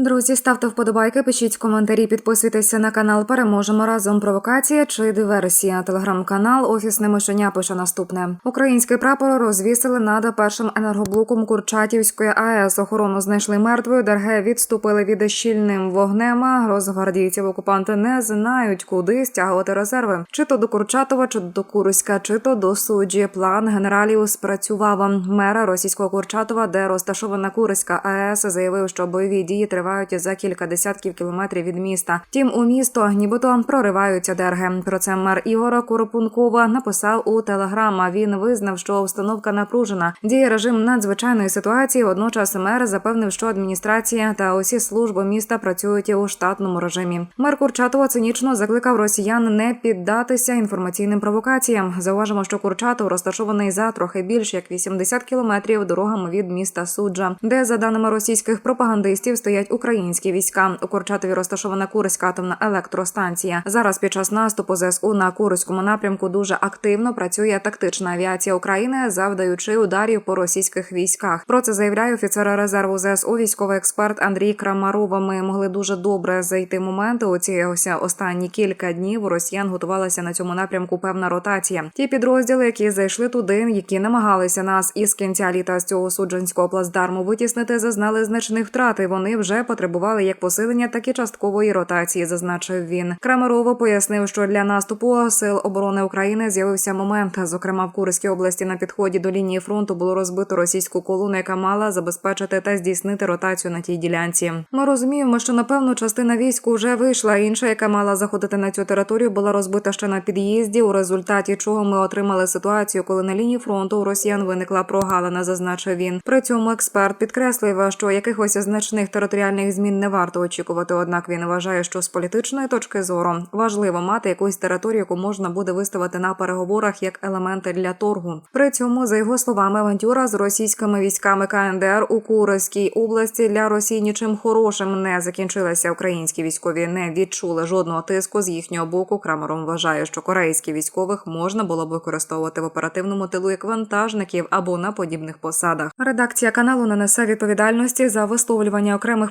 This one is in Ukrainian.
Друзі, ставте вподобайки, пишіть коментарі, підписуйтеся на канал. Переможемо разом. Провокація чи диверсія. Телеграм-канал Офісне мишеня пише наступне: Український прапор розвісили над першим енергоблоком Курчатівської АЕС. Охорону знайшли мертвою. ДРГ відступили від щільним вогнем. Розгвардійців окупанти не знають, куди стягувати резерви. Чи то до Курчатова, чи до Курська, чи то до суджі. План генералів спрацював. Мера російського Курчатова, де розташована Курська АЕС, заявив, що бойові дії тривають за кілька десятків кілометрів від міста. Тім у місто нібито прориваються дерги. Про це мер Ігора Коропункова написав у телеграма. Він визнав, що обстановка напружена. Діє режим надзвичайної ситуації. Водночас мер запевнив, що адміністрація та усі служби міста працюють у штатному режимі. Мер Курчатова цинічно закликав росіян не піддатися інформаційним провокаціям. Зауважимо, що Курчатов розташований за трохи більш як 80 кілометрів дорогами від міста Суджа, де за даними російських пропагандистів стоять українські війська. У Курчатові розташована Курська атомна електростанція. Зараз під час наступу ЗСУ на Курському напрямку дуже активно працює тактична авіація України, завдаючи ударів по російських військах. Про це заявляє офіцер резерву ЗСУ, військовий експерт Андрій Крамарова. Ми могли дуже добре зайти моменти. У ці останні кілька днів у росіян готувалася на цьому напрямку певна ротація. Ті підрозділи, які зайшли туди, які намагалися нас із кінця літа з цього суджанського плацдарму витіснити, зазнали значних втрат. і Вони вже потребували як посилення, так і часткової ротації, зазначив він. Крамарово пояснив, що для наступу сил оборони України з'явився момент. Зокрема, в Курській області на підході до лінії фронту було розбито російську колону, яка мала забезпечити та здійснити ротацію на тій ділянці. Ми розуміємо, що напевно частина військ вже вийшла. Інша, яка мала заходити на цю територію, була розбита ще на під'їзді. У результаті чого ми отримали ситуацію, коли на лінії фронту у росіян виникла прогалина, зазначив він. При цьому експерт підкреслив, що якихось значних територіальних змін не варто очікувати. Однак він вважає, що з політичної точки зору важливо мати якусь територію, яку можна буде виставити на переговорах як елементи для торгу. При цьому, за його словами, авантюра з російськими військами КНДР у Курській області для Росії нічим хорошим не закінчилася. Українські військові не відчули жодного тиску з їхнього боку. Крамером вважає, що корейські військових можна було б використовувати в оперативному тилу як вантажників або на подібних посадах. Редакція каналу не несе відповідальності за висловлювання окремих